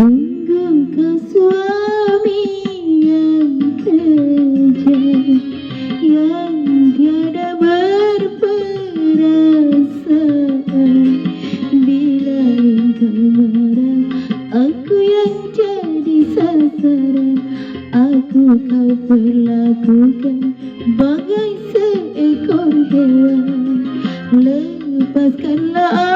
Kau suami yang kejam Yang tiada berperasaan. Bila engkau marah Aku yang jadi sasaran. Aku kau perlakukan Bagai seekor hewan. Lepaskanlah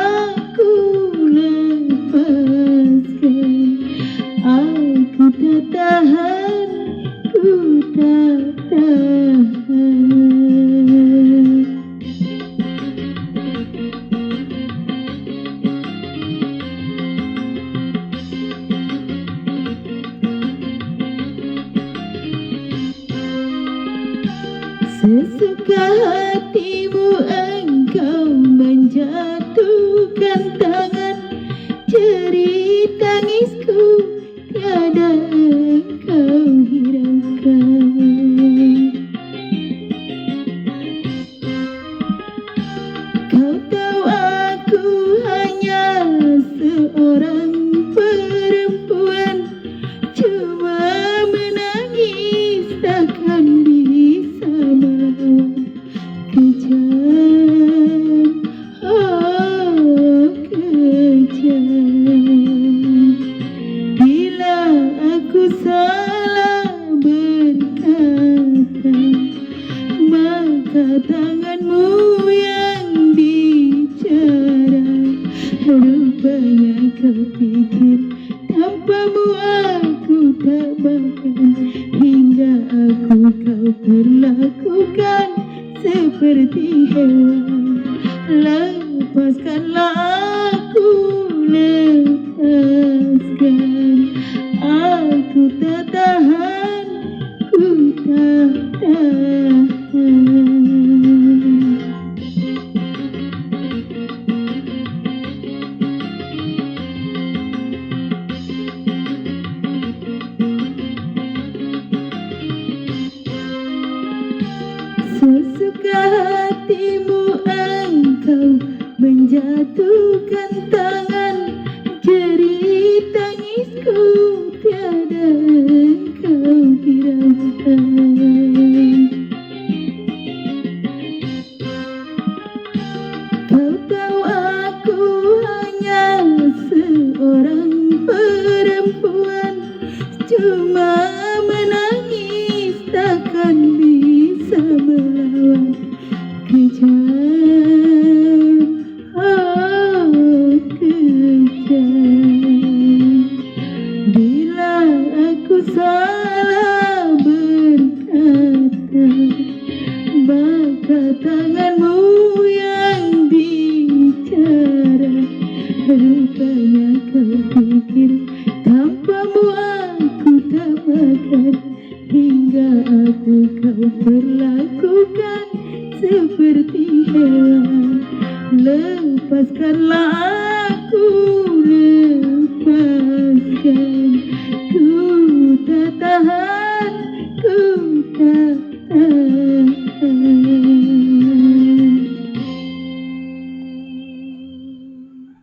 Sesuka hatimu engkau menjatuhkan tangan Jerit tiada engkau hiraukan Kau tahu aku hanya seorang perempuan Tanganmu yang bicara. Rupanya kau pikir Tanpamu aku tak bahkan Hingga aku kau perlakukan Seperti hewan. Lepaskanlah aku Lepaskan Sesuka hatimu engkau menjatuhkan tangan. Jerit tangisku tiada engkau hiraukan. Kau tahu aku hanya seorang perempuan. Cuma Rupanya kau pikir Tanpamu aku tak makan Hingga aku kau perlakukan Seperti hewan. Lepaskanlah aku